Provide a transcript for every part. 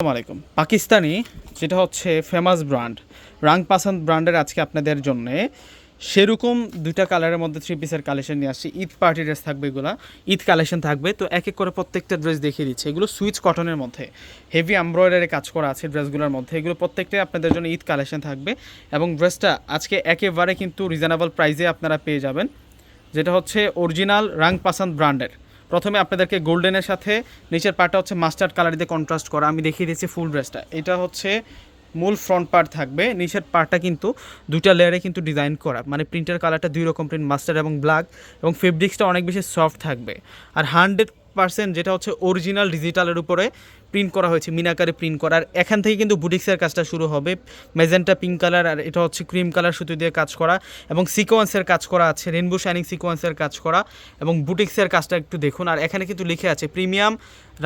আলাইকুম। পাকিস্তানি, যেটা হচ্ছে ফেমাস ব্র্যান্ড রাং পাসান্দ ব্র্যান্ডের আজকে আপনাদের জন্যে সেরকম দুইটা কালারের মধ্যে থ্রি পিসের কালেকশন নিয়ে আসছি। ঈদ পার্টি ড্রেস থাকবে এগুলো, ঈদ কালেকশন থাকবে। তো এক এক করে প্রত্যেকটা ড্রেস দেখিয়ে দিচ্ছে। এগুলো সুইচ কটনের মধ্যে হেভি এমব্রয়ডারি কাজ করা আছে ড্রেসগুলোর মধ্যে। এগুলো প্রত্যেকটাই আপনাদের জন্য ঈদ কালেকশন থাকবে এবং ড্রেসটা আজকে একেবারে কিন্তু রিজনেবল প্রাইসে আপনারা পেয়ে যাবেন, যেটা হচ্ছে অরিজিনাল রাং পাসান্দ ব্র্যান্ডের প্রথমে আপনাদেরকে গোল্ডেনের সাথে নিচের পার্টটা হচ্ছে মাস্টার্ড কালার দিয়ে কন্ট্রাস্ট করা। আমি দেখিয়ে দিয়েছি ফুল ড্রেসটা এটা হচ্ছে মূল ফ্রন্ট পার্ট থাকবে। নিচের পার্টটা কিন্তু দুটা লেয়ারে কিন্তু ডিজাইন করা। মানে প্রিন্টের কালারটা দুই রকম প্রিন্ট মাস্টার্ড এবং ব্ল্যাক এবং ফেব্রিক্সটা অনেক বেশি সফট থাকবে। আর হান্ড্রেড পার্সেন্ট যেটা হচ্ছে অরিজিনাল ডিজিটালের উপরে প্রিন্ট করা হয়েছে, মিনাকারে প্রিন্ট করা। আর এখান থেকে কিন্তু বুটিক্সের কাজটা শুরু হবে। মেজেন্টা পিঙ্ক কালার আর এটা হচ্ছে ক্রিম কালার সুতো দিয়ে কাজ করা এবং সিকোয়েন্সের কাজ করা আছে রেনবো শাইনিং সিকোয়েন্সের কাজ করা এবং বুটিক্সের কাজটা একটু দেখুন। আর এখানে কিন্তু লিখে আছে প্রিমিয়াম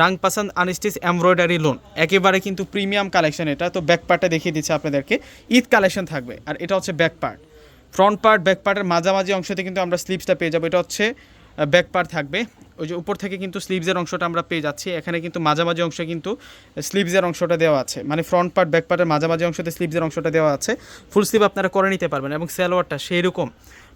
রাং পাসান আনস্টিচ এমব্রয়ডারি লোন একেবারে কিন্তু প্রিমিয়াম কালেকশন এটা। তো ব্যাক পার্টটা দেখিয়ে দিচ্ছে আপনাদেরকে। ঈদ কালেকশন থাকবে। আর এটা হচ্ছে back part front part back পার্টের মাঝামাঝি অংশতে কিন্তু আমরা স্লিপসটা পেয়ে যাব। এটা হচ্ছে ব্যাক পার্ট থাকবে। ওই যে উপর থেকে কিন্তু স্লিভসের অংশটা আমরা পেয়ে যাচ্ছি। এখানে কিন্তু মাঝামাঝি অংশে কিন্তু স্লিভসের অংশটা দেওয়া আছে। মানে ফ্রন্ট পার্ট ব্যাক পার্টের মাঝামাঝি অংশতে স্লিভসের অংশটা দেওয়া আছে। ফুল স্লিভ আপনারা করে নিতে পারবেন এবং সালোয়ারটা সেই রকম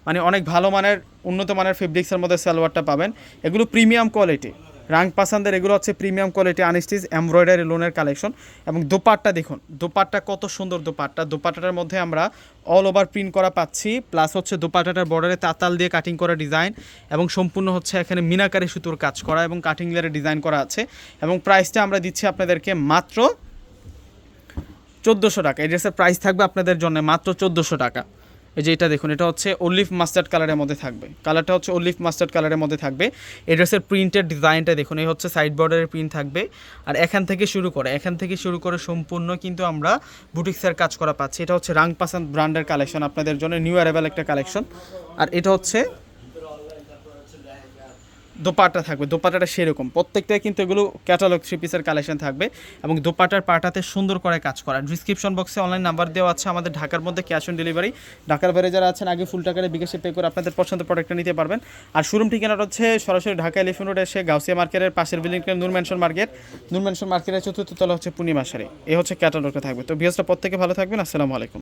মানে অনেক ভালো মানের, উন্নত মানের ফেব্রিক্সের মধ্যে সালোয়ারটা পাবেন। এগুলো প্রিমিয়াম কোয়ালিটি রাং পাসান্দের এগুলো হচ্ছে প্রিমিয়াম কোয়ালিটি আনস্টিচ এমব্রয়ডারি লোনের কালেকশন এবং দোপাট্টা দেখুন, দোপাট্টা কত সুন্দর দোপাট্টা। দোপাট্টাটার মধ্যে আমরা অল ওভার প্রিন্ট করা পাচ্ছি প্লাস হচ্ছে দোপাট্টাটার বর্ডারে তাতাল দিয়ে কাটিং করা ডিজাইন এবং সম্পূর্ণ হচ্ছে এখানে মিনাকারি সুতোর কাজ করা এবং কাটিং লেয়ারে ডিজাইন করা আছে এবং প্রাইসটা আমরা দিচ্ছি আপনাদেরকে মাত্র চোদ্দোশো টাকা। এই ড্রেসের প্রাইস থাকবে আপনাদের জন্য মাত্র চোদ্দোশো টাকা। এই যে এটা দেখুন, এটা হচ্ছে অলিভ মাস্টার্ড কালারের মধ্যে থাকবে। কালারটা হচ্ছে অলিভ মাস্টার্ড কালারের মধ্যে থাকবে। এই ড্রেসের প্রিন্টের ডিজাইনটা দেখুন, এই হচ্ছে সাইড বর্ডারের প্রিন্ট থাকবে। আর এখান থেকে শুরু করে, এখান থেকে শুরু করে সম্পূর্ণ কিন্তু আমরা বুটিক্সের কাজ করা পাচ্ছি। এটা হচ্ছে রাং পাসান ব্র্যান্ডের কালেকশন আপনাদের জন্য নিউ অ্যারাইভেল একটা কালেকশন আর এটা হচ্ছে দোপাটা থাকবে দোপাটাটা সেরকম। প্রত্যেকটাই কিন্তু এগুলো ক্যাটালগ থ্রি পিসের কালেকশন থাকবে এবং দোপাটার পাটাতে সুন্দর করে কাজ করা। ডিসক্রিপশন বক্সে অনলাইন নাম্বার দেওয়া আছে আমাদের ঢাকার মধ্যে ক্যাশ অন ডেলিভারি ঢাকার বাইরে যারা আছেন, আগে ফুল টাকারে বিকাশে পে করে আপনাদের পছন্দের প্রোডাক্টটা নিতে পারবেন। আর শোরুম ঠিকানাটা হচ্ছে সরাসরি ঢাকা এলিফেন্ট রোড এসে গাউসিয়া মার্কেটের পাশের building Noor Mansion market Noor Mansion মার্কেটের চতুর্থ তলা হচ্ছে পূর্ণিমা সারি এ হচ্ছে ক্যাটালগটা থাকবে। তো ভিউসটা প্রত্যেকে ভালো থাকবেন। আসসালামু আলাইকুম।